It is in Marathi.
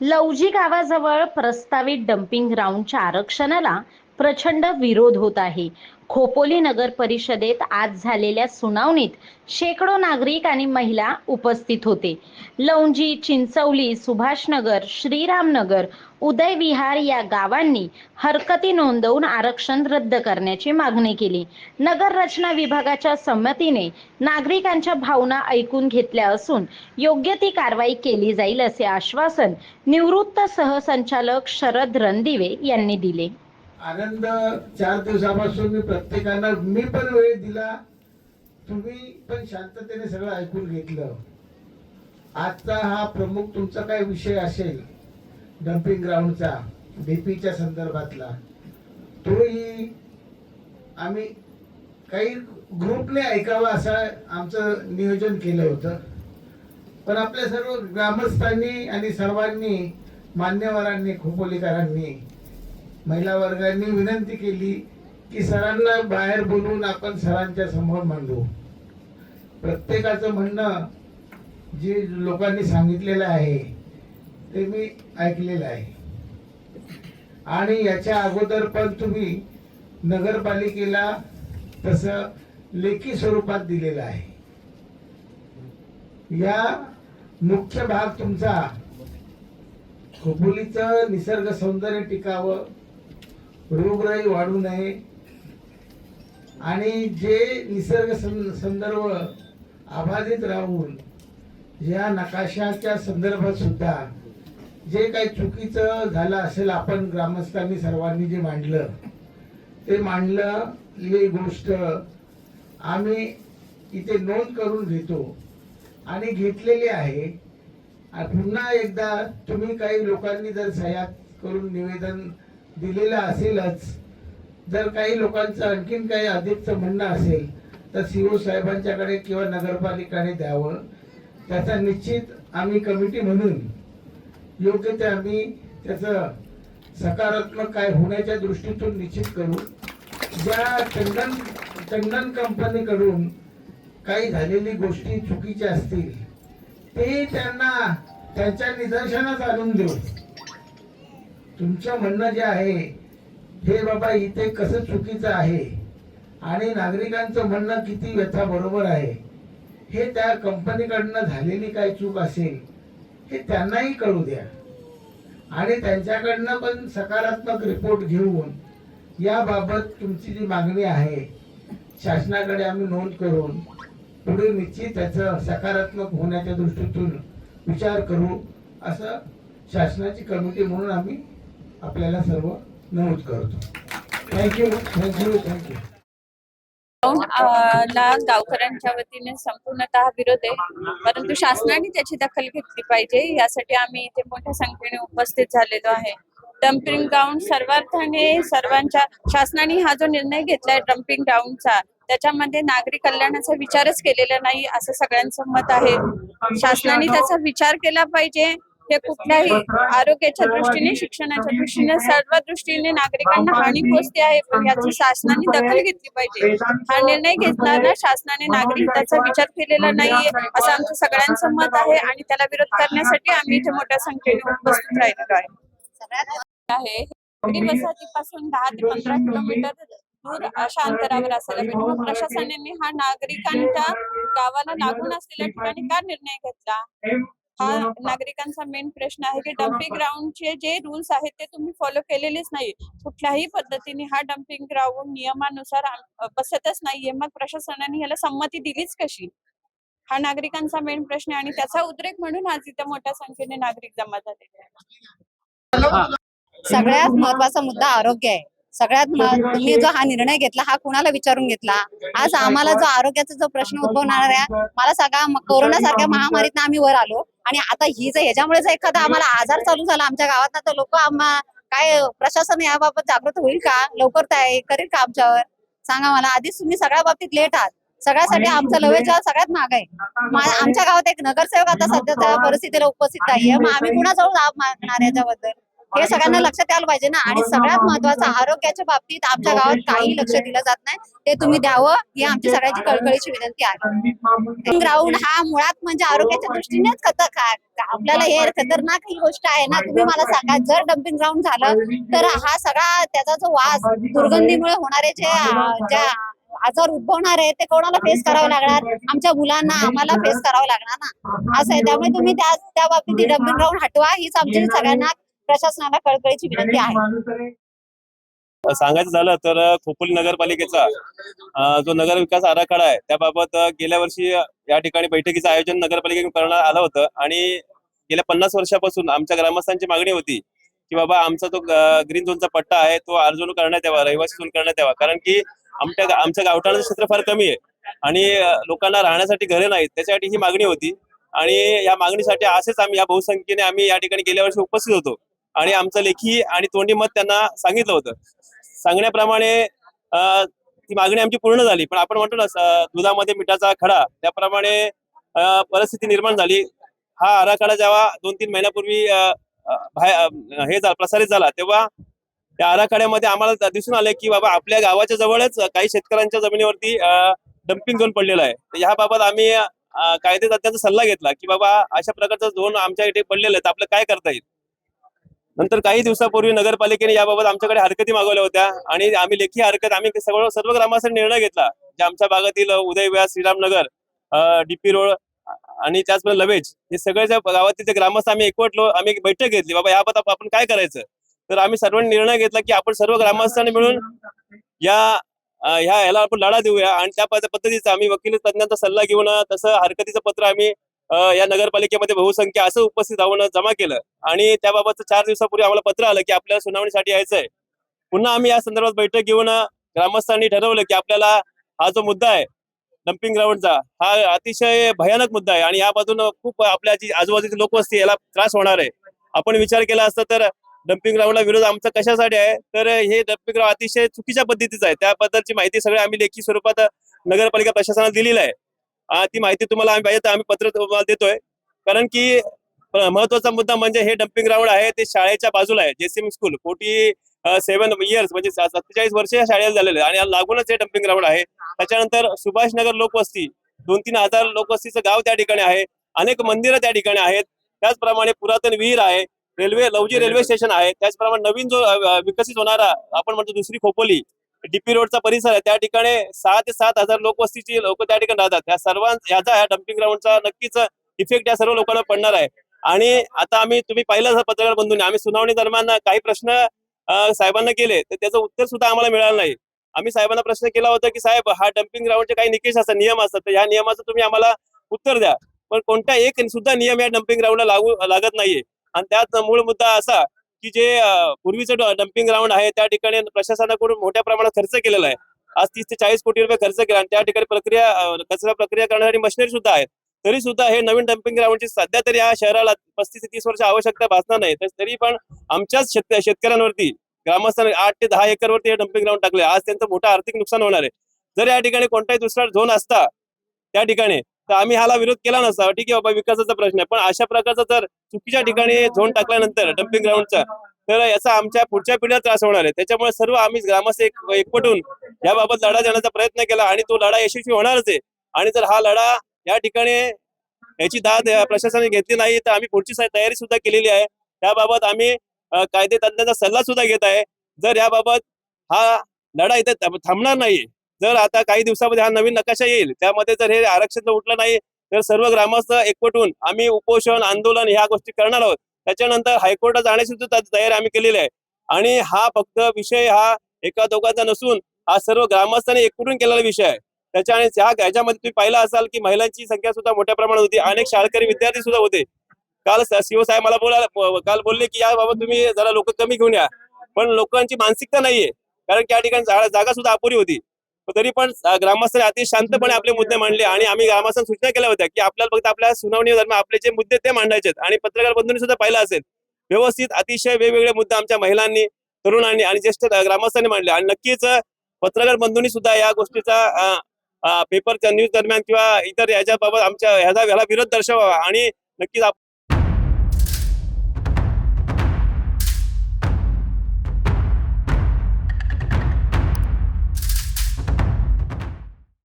लवजी गावाजवळ प्रस्तावित डम्पिंग ग्राउंडच्या आरक्षणाला प्रचंड विरोध होत आहे. खोपोली नगर परिषदेत आज झालेल्या सुनावणीत शेकडो नागरिक आणि महिला उपस्थित होते. लौंजी चिंचवली सुभाषनगर श्रीरामनगर उदयविहार या गावांनी हरकती नोंदवून आरक्षण रद्द करण्याची मागणी केली. नगर रचना विभागाच्या संमतीने नागरिकांच्या भावना ऐकून घेतल्या असून योग्य ती कारवाई केली जाईल असे आश्वासन निवृत्त सहसंचालक शरद रणदिवे यांनी दिले. आनंद चार दिवसापासून मी प्रत्येकांना मी पण वेळ दिला. तुम्ही पण शांततेने सगळं ऐकून घेतलं. आजचा हा प्रमुख तुमचा काय विषय असेल? डम्पिंग ग्राउंडचा डीपीच्या संदर्भातला. तोही आम्ही काही ग्रुपने ऐकावा असं आमचं नियोजन केलं होतं. पण आपल्या सर्व ग्रामस्थांनी आणि सर्वांनी मान्यवरांनी खोपोलीकरांनी महिला वर्गाने विनंती केली की सरांना बाहेर बोलवून आपण सरांच्या समोर मांडू. प्रत्येकाचं म्हणणं जे लोकांनी सांगितलेलं आहे ते मी ऐकलेलं आहे. आणि याच्या अगोदर पण तुम्ही नगरपालिकेला तसं लेखी स्वरूपात दिलेलं आहे. या मुख्य भाग तुमचा. खोपोलीचं निसर्ग सौंदर्य टिकावं. रोगराई वाढू नये. आणि जे निसर्ग सं- संदर्भ अबाधित राहून या नकाशाच्या संदर्भात सुद्धा जे काही चुकीचं झालं असेल आपण ग्रामस्थांनी सर्वांनी जे मांडलं ते मांडलं ही गोष्ट आम्ही इथे नोंद करून घेतो आणि घेतलेली आहे. पुन्हा एकदा तुम्ही काही लोकांनी जर सह्या करून निवेदन दिलेलं असेलच. जर काही लोकांचं आणखीन काही अधिकचं म्हणणं असेल तर सी ओ साहेबांच्याकडे किंवा नगरपालिकाने द्यावं. त्याचा निश्चित आम्ही कमिटी म्हणून योग्य ते आम्ही त्याचं सकारात्मक काय होण्याच्या दृष्टीतून निश्चित करू. ज्या टंडन टंडन कंपनीकडून काही झालेली गोष्टी चुकीच्या असतील ते त्यांना त्यांच्या निदर्शनास आणून देऊ. तुमचं म्हणणं जे आहे हे बाबा इथे कसं चुकीचं आहे? आणि नागरिकांचं म्हणणं किती व्यथा बरोबर आहे? हे त्या कंपनीकडनं झालेली काय चूक असेल हे त्यांनाही कळू द्या. आणि त्यांच्याकडनं पण सकारात्मक रिपोर्ट घेऊन याबाबत तुमची जी मागणी आहे शासनाकडे आम्ही नोंद करून पुढे निश्चित त्याचं सकारात्मक होण्याच्या दृष्टीतून विचार करू असं शासनाची कमिटी म्हणून आम्ही आपल्याला सर्व नमूद करतो. थँक्यू थँक्यू थँक्यू ला गावकऱ्यांच्या वतीने संपूर्णतः विरोध आहे. परंतु शासनाने त्याची दखल घेतली पाहिजे. यासाठी आम्ही इथे मोठ्या संख्येने उपस्थित झालेलो आहे. डम्पिंग ग्राउंड सर्वार्थाने सर्वांच्या शासनाने हा जो निर्णय घेतलाय डम्पिंग ग्राउंडचा त्याच्यामध्ये नागरिक कल्याणाचा विचारच केलेला नाही असं सगळ्यांचं मत आहे. शासनाने त्याचा विचार केला पाहिजे. हे कुठल्याही आरोग्याच्या दृष्टीने शिक्षणाच्या दृष्टीने सर्व दृष्टीने नागरिकांना हानी पोहोचते आहे पण याची शासनाने दखल घेतली पाहिजे. हा निर्णय घेताना शासनाने नागरिक त्याचा विचार केलेला नाहीये असं आमचं सगळ्यांचं मत आहे आणि त्याला विरोध करण्यासाठी आम्ही इथे मोठ्या संख्येने उपस्थित राहिलेलो आहे. वसाहतीपासून दहा ते पंधरा किलोमीटर दूर अशा अंतरावर असायला पाहिजे. मग प्रशासनाने हा नागरिकांच्या गावाला लागून असलेल्या ठिकाणी का निर्णय घेतला? हा नागरिकांचा मेन प्रश्न आहे की डम्पिंग ग्राउंडचे जे रूल्स आहेत ते तुम्ही फॉलो केलेलेच नाही कुठल्याही पद्धतीने हा डम्पिंग ग्राउंड नियमानुसार बसतच नाहीये. मग प्रशासनाने याला संमती दिलीच कशी? हा नागरिकांचा मेन प्रश्न आहे आणि त्याचा उद्रेक म्हणून आज इथं मोठ्या संख्येने नागरिक जमा झालेले आहेत. सगळ्यात महत्त्वाचा मुद्दा आरोग्य आहे. सगळ्यात तुम्ही जो हा निर्णय घेतला हा कुणाला विचारून घेतला? आज आम्हाला जो आरोग्याचा जो प्रश्न उद्भवणार आहे मला सगळा कोरोना सारख्या महामारीतनं आम्ही वर आलो. आणि आता ही जर ह्याच्यामुळे जर एखादा आम्हाला आजार चालू झाला आमच्या गावात तर लोक आम्हा काय प्रशासन याबाबत जागृत होईल का? लवकर काय करेल का आमच्यावर? सांगा मला. आधीच तुम्ही सगळ्या बाबतीत लेट आहात. सगळ्यासाठी आमचं लवेचा सगळ्यात महाग आहे. आमच्या गावात एक नगरसेवक आता सध्याच्या परिस्थितीला उपस्थित नाहीये. मग आम्ही कुणाजवळ लाभ मागणार याच्याबद्दल? हे सगळ्यांना लक्षात यायला पाहिजे ना. आणि सगळ्यात महत्वाचं आरोग्याच्या बाबतीत आमच्या गावात काही लक्ष दिलं जात नाही. ते तुम्ही द्यावं ही आमची सगळ्याची कळकळीची विनंती आहे. ग्राउंड हा मुळात म्हणजे आरोग्याच्या दृष्टीनेच खतर खा- आपल्याला हे खतरनाक ही गोष्ट आहे ना. तुम्ही मला सांगा जर डम्पिंग ग्राउंड झालं तर हा सगळा त्याचा जो वास दुर्गंधीमुळे होणारे जे ज्या आजार उद्भवणार आहे ते कोणाला फेस करावं लागणार? आमच्या मुलांना आम्हाला फेस करावं लागणार ना. असं आहे. त्यामुळे तुम्ही त्या त्या बाबतीत डम्पिंग ग्राउंड हटवा. हीच आमची सगळ्यांना प्रशासनाला कळकळीची विनंती आहे. सांगायचं झालं तर खोपोली नगरपालिकेचा जो नगर विकास आराखडा आहे त्याबाबत गेल्या वर्षी या ठिकाणी बैठकीचं आयोजन नगरपालिकेकडून करण्यात आलं होतं. आणि गेल्या पन्नास वर्षापासून आमच्या ग्रामस्थांची मागणी होती की बाबा आमचा जो ग्रीन झोनचा पट्टा आहे तो अर्जून करण्यात यावा रहिवासी झोन करण्यात यावा. कारण की आमच्या आमच्या गावठाणाचं क्षेत्र फार कमी आहे. आणि लोकांना राहण्यासाठी घरे नाहीत त्याच्यासाठी ही मागणी होती. आणि या मागणीसाठी असेच आम्ही या बहुसंख्येने आम्ही या ठिकाणी गेल्या वर्षी उपस्थित होतो. आणि आमचं लेखी आणि तोंडी मत त्यांना सांगितलं होतं. सांगण्याप्रमाणे ती मागणी आमची पूर्ण झाली. पण आपण म्हणतो ना दुधामध्ये मिठाचा खडा त्याप्रमाणे परिस्थिती निर्माण झाली. हा आराखडा जेव्हा दोन तीन महिन्यापूर्वी हे प्रसारित झाला तेव्हा त्या आराखड्यामध्ये आम्हाला दिसून आलं की बाबा आपल्या गावाच्या जवळच काही शेतकऱ्यांच्या जमिनीवरती डम्पिंग झोन पडलेला आहे. तर ह्याबाबत आम्ही कायदेदात्याचा सल्ला घेतला की बाबा अशा प्रकारचा झोन आमच्या इथे पडलेला आहे तर आपलं काय करता येईल? नंतर काही दिवसापूर्वी नगरपालिकेने याबाबत आमच्याकडे हरकती मागवल्या होत्या. आणि आम्ही लेखी हरकत आम्ही सर्व सर्व ग्रामस्थांनी निर्णय घेतला जे आमच्या भागातील उदय व्यास श्रीरामनगर डीपी रोड आणि त्याचबरोबर लवेज हे सगळ्याच्या गावातील ग्रामस्थ आम्ही एकवटलो आम्ही बैठक घेतली. बाबा याबाबत आपण काय करायचं? तर आम्ही सर्वांनी निर्णय घेतला की आपण सर्व ग्रामस्थांनी मिळून या ह्या याला आपण लढा देऊया. आणि त्या पद्धतीचा आम्ही वकील तज्ञांचा सल्ला घेऊन तसं हरकतीचं पत्र आम्ही या नगरपालिकेमध्ये बहुसंख्य असं उपस्थित राहून जमा केलं. आणि त्याबाबत चार दिवसापूर्वी आम्हाला पत्र आलं की आपल्याला सुनावणीसाठी यायचंय. पुन्हा आम्ही या संदर्भात बैठक घेऊन ग्रामस्थांनी ठरवलं की आपल्याला हा जो मुद्दा आहे डम्पिंग ग्राउंडचा हा अतिशय भयानक मुद्दा आहे. आणि या बाजून खूप आपल्या जी आजूबाजूची लोक याला त्रास होणार आहे. आपण विचार केला असता तर डम्पिंग ग्राउंडला विरोध आमचा कशासाठी आहे? तर हे डम्पिंग ग्राउंड अतिशय चुकीच्या पद्धतीचं आहे. त्याबद्दलची माहिती सगळी आम्ही लेखी स्वरूपात नगरपालिका प्रशासनाला दिलेली आहे. ती माहिती तुम्हाला आम्ही पाहिजे तर आम्ही पत्र तुम्हाला देतोय. कारण की महत्त्वाचा मुद्दा म्हणजे हे डम्पिंग ग्राउंड आहे ते शाळेच्या बाजूला आहे JCM school forty seven years म्हणजे सत्तेचाळीस वर्ष या शाळेला झालेले आणि लागूनच हे डम्पिंग ग्राउंड आहे. त्याच्यानंतर सुभाषनगर लोकवस्ती दोन तीन हजार लोकवस्तीचं गाव त्या ठिकाणी आहे. अनेक मंदिरं त्या ठिकाणी आहेत. त्याचप्रमाणे पुरातन विहीर आहे. रेल्वे लवजी रेल्वे स्टेशन आहे. त्याचप्रमाणे नवीन जो विकसित होणारा आपण म्हणतो दुसरी खोपोली डीपी रोडचा परिसर आहे. त्या ठिकाणी सहा ते सात हजार लोकवस्तीची लोक त्या ठिकाणी राहतात. त्या सर्वांचा याचा या डम्पिंग ग्राउंडचा नक्कीच इफेक्ट या सर्व लोकांना पडणार आहे. आणि आता आम्ही तुम्ही पाहिलं पत्रकार बंधूंनी आम्ही सुनावणी दरम्यान काही प्रश्न साहेबांना केले तर त्याचं उत्तर सुद्धा आम्हाला मिळालं नाही. आम्ही साहेबांना प्रश्न केला होता की साहेब हा डम्पिंग ग्राउंडचे काही निकष असतात नियम असतात तर ह्या नियमाचं तुम्ही आम्हाला उत्तर द्या. पण कोणता एक सुद्धा नियम या डम्पिंग ग्राउंडला लागू लागत नाहीये. आणि त्यात मूळ मुद्दा असा की जे पूर्वीचं डम्पिंग ग्राउंड आहे त्या ठिकाणी प्रशासनाकडून मोठ्या प्रमाणात खर्च केलेला आहे. आज तीस ते चाळीस कोटी रुपये खर्च केला आणि त्या ठिकाणी प्रक्रिया कचरा प्रक्रिया करण्यासाठी मशिनरी सुद्धा आहेत तरी सुद्धा हे नवीन डम्पिंग ग्राउंडची सध्या तरी या शहराला पस्तीस ते तीस वर्ष आवश्यकता भासणार नाही. तर तरी पण आमच्याच शेत शेतकऱ्यांवरती ग्रामस्थांनी आठ ते दहा एकरवरती हे डम्पिंग ग्राउंड टाकले आज त्यांचं मोठं आर्थिक नुकसान होणार आहे. जर या ठिकाणी कोणताही दुसरा झोन असता त्या ठिकाणी तर आम्ही ह्याला विरोध केला नसता. ठीक आहे बाबा विकासाचा प्रश्न आहे. पण अशा प्रकारचा जर चुकीच्या ठिकाणी झोन टाकल्यानंतर डम्पिंग ग्राउंडचा तर याचा आमच्या पुढच्या पिढीला त्रास होणार आहे. त्याच्यामुळे सर्व आम्ही ग्रामस्थ एक एकवटून याबाबत लढा देण्याचा प्रयत्न केला आणि तो लढा यशस्वी होणारच आहे. आणि जर हा लढा या ठिकाणी याची दाद प्रशासनाने घेतली नाही तर आम्ही पुढची तयारी सुद्धा केलेली आहे. त्याबाबत आम्ही कायदे तज्ञांचा सल्ला सुद्धा घेत आहे. जर याबाबत हा लढा इथे थांबणार नाही जर आता काही दिवसामध्ये हा नवीन नकाशा येईल त्यामध्ये जर हे आरक्षण उठलं नाही तर सर्व ग्रामस्थ एकवटून आम्ही उपोषण आंदोलन ह्या गोष्टी करणार आहोत. त्याच्यानंतर हायकोर्टात जाण्याची सुद्धा तयारी आम्ही केलेली आहे. आणि हा फक्त विषय हा एका दोघांचा नसून हा सर्व ग्रामस्थांनी एकवटून केलेला विषय आहे. त्याच्या आणि त्या ह्याच्यामध्ये तुम्ही पाहिलं असाल की महिलांची संख्या सुद्धा मोठ्या प्रमाणात होती. अनेक शाळकरी विद्यार्थी सुद्धा होते. काल शिवसाहेब मला बोला काल बोलले की याबाबत तुम्ही जरा लोक कमी घेऊन या. पण लोकांची मानसिकता नाहीये. कारण त्या ठिकाणी जागा सुद्धा अपुरी होती. तरी पण ग्रामस्थांनी अति शांतपणे आपले मुद्दे मांडले आणि आम्ही ग्रामस्थांना सूचना केल्या होत्या की आपल्याला फक्त आपल्या सुनावणी दरम्यान आपले जे मुद्दे ते मांडायचे आहेत. आणि पत्रकार बंधूंनी सुद्धा पाहिलं असेल. व्यवस्थित अतिशय वेगवेगळे मुद्दे आमच्या महिलांनी तरुणांनी आणि ज्येष्ठ ग्रामस्थांनी मांडले. आणि नक्कीच पत्रकार बंधूंनी सुद्धा या गोष्टीचा पेपरच्या न्यूज दरम्यान किंवा इतर याच्याबाबत आमच्या ह्याचा ह्याला विरोध दर्शवावा. आणि नक्कीच